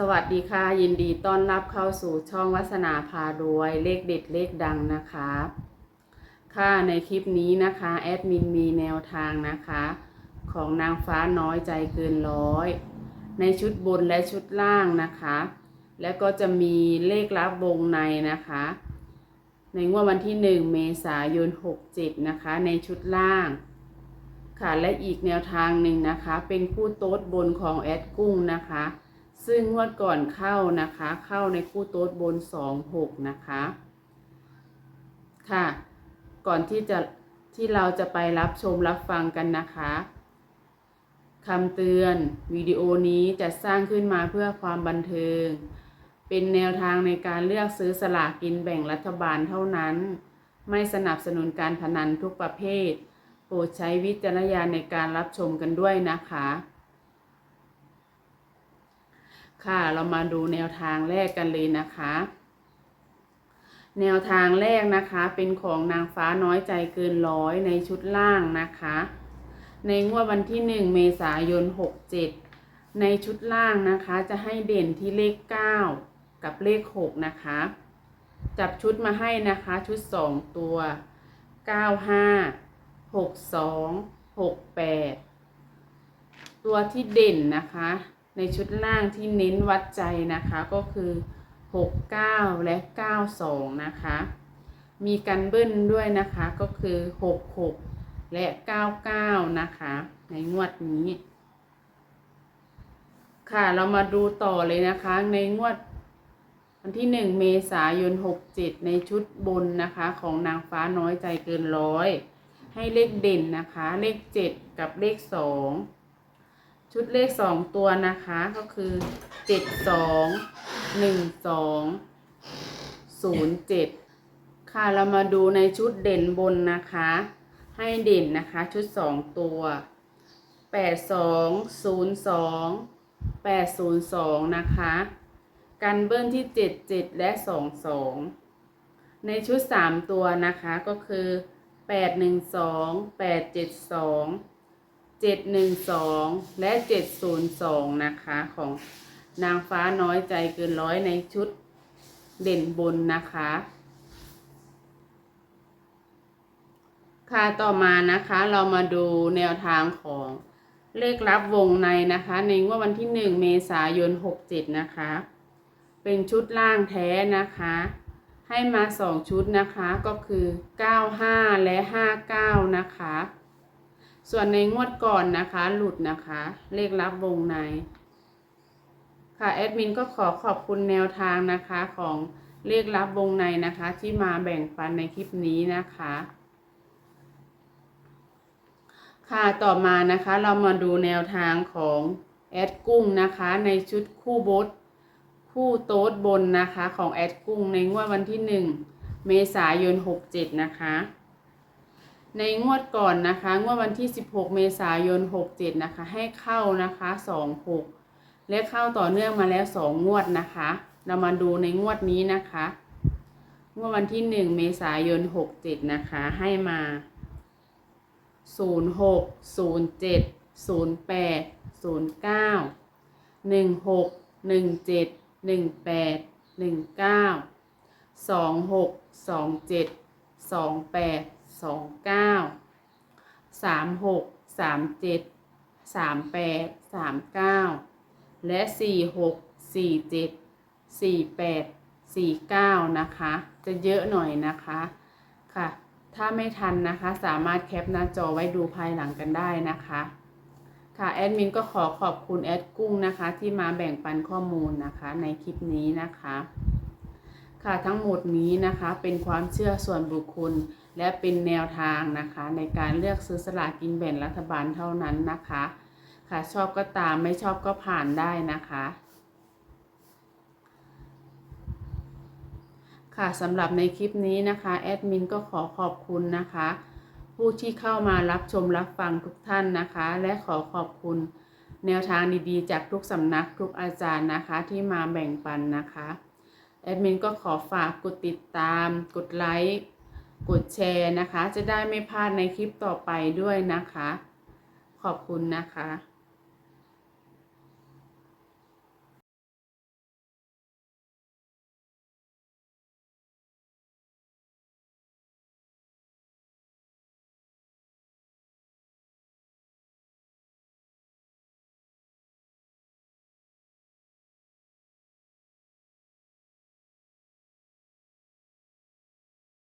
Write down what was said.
สวัสดีค่ะ ยินดีต้อนรับเข้าสู่ช่องวัสนาพารวยเลขเด็ดเลขดังนะคะ ค่ะในคลิปนี้นะคะแอดมินมีแนวทางนะคะ ของนางฟ้าน้อยใจเกินร้อย ในชุดบนและชุดล่างนะคะ แล้วก็จะมีเลขลับวงในนะคะ ในงวดวันที่ 1 เมษายน 67 นะคะ ในชุดล่างค่ะและอีกแนวทางหนึ่งนะคะ เป็นคู่โต๊ดบนของแอดกุ้งนะคะ ซึ่งงวดก่อนเข้านะคะ เข้าในคู่โต๊ดบน26นะคะ ค่ะ ก่อนที่จะที่เราจะไปรับชมรับฟังกันนะคะคำเตือนวิดีโอนี้จะสร้างขึ้นมาเพื่อความบันเทิง เป็นแนวทางในการเลือกซื้อสลากกินแบ่งรัฐบาลเท่านั้น ไม่สนับสนุนการพนันทุกประเภท โปรดใช้วิจารณญาณในการรับชมกันด้วยนะคะ ค่ะเรามาดูแนวทางแรกกันเลยนะคะ แนวทางแรกนะคะเป็นของนางฟ้าน้อยใจเกินร้อยในชุดล่างนะคะ ในงวดวันที่ 1 เมษายน 67 ในชุดล่างนะคะจะให้เด่นที่เลข 9 กับเลข 6 นะคะ จับชุดมาให้นะคะชุด 2 ตัว 95 62 68 ตัวที่เด่นนะคะ ในชุดล่างที่เน้นวัดใจนะคะก็คือ 69 และ 92 นะคะ มีกันเบิ้ลด้วยนะคะก็คือ 66 และ 99 นะคะ ในงวดนี้ ค่ะเรามาดูต่อเลยนะคะในงวดวันที่ 1 เมษายน 67 ในชุดบนนะคะของนางฟ้าน้อยใจเกินร้อยให้เลขเด่นนะคะ เลข 7 กับเลข 2 ชุดเลขสองตัวนะคะก็คือเจ็ดสองหนึ่งสองศูนย์เจ็ดค่ะเรามาดูในชุดเด่นบนนะคะ ให้เด่นนะคะชุดสองตัวแปดสองศูนย์สองแปดศูนย์สองนะคะกันเบิ้ลที่เจ็ดเจ็ดและสองสองในชุดสามตัวนะคะก็คือแปดหนึ่งสองแปดเจ็ดสอง ละ702นะคะของนางฟ้าน้อยใจเกินร้อยในชุดเด่นบนนะคะ ค่ะต่อมานะคะเรามาดูแนวทางของเลขลับวงในนะคะ ในงวดวันที่ 1 เมษายน 67 นะคะ เป็นชุดล่างแท้นะคะ ให้มา 2 ชุดนะคะก็คือ 95 และ 59 นะคะ ส่วนในงวดก่อนนะคะ หลุดนะคะ เลขลับวงใน ค่ะแอดมินก็ขอขอบคุณแนวทางนะคะของเลขลับวงในนะคะ ที่มาแบ่งปันในคลิปนี้นะคะ ค่ะต่อมานะคะเรามาดูแนวทางของแอดกุ้งนะคะ ในชุดคู่บดคู่โต๊ดบนนะคะ ของแอดกุ้งในงวดวันที่ 1 เมษายน 67 นะคะ ในงวดก่อนนะคะ งวดวันที่ 16 เมษายน 67 นะคะ ให้เข้านะคะ 26 และเข้าต่อเนื่องมาแล้ว 2 งวดนะคะ เรามาดูในงวดนี้นะคะ งวดวันที่ 1 เมษายน 67 นะคะ ให้มา 06 07 08 09 16 17 18 19 26 27 28 29 36 37 38 39และ46 47 48 49นะคะ จะเยอะหน่อยนะคะค่ะ ถ้าไม่ทันนะคะ สามารถแคปหน้าจอไว้ดูภายหลังกันได้นะคะค่ะแอดมินก็ขอขอบคุณแอดกุ้งนะคะ ที่มาแบ่งปันข้อมูลนะคะในคลิปนี้นะคะ ค่ะทั้งหมดนี้นะคะเป็นความเชื่อส่วนบุคคล และเป็นแนวทางนะคะ ในการเลือกซื้อสลากกินแบ่งรัฐบาลเท่านั้นนะคะ ค่ะชอบก็ตามไม่ชอบก็ผ่านได้นะคะค่ะสำหรับในคลิปนี้นะคะแอดมินก็ขอขอบคุณนะคะ ผู้ที่เข้ามารับชมรับฟังทุกท่านนะคะ และขอขอบคุณ แนวทางดีๆ จากทุกสำนักทุกอาจารย์นะคะที่มาแบ่งปันนะคะ แอดมินก็ขอฝากกดติดตาม กดไลค์ กดแชร์นะคะ จะได้ไม่พลาดในคลิปต่อไปด้วยนะคะ ขอบคุณนะคะ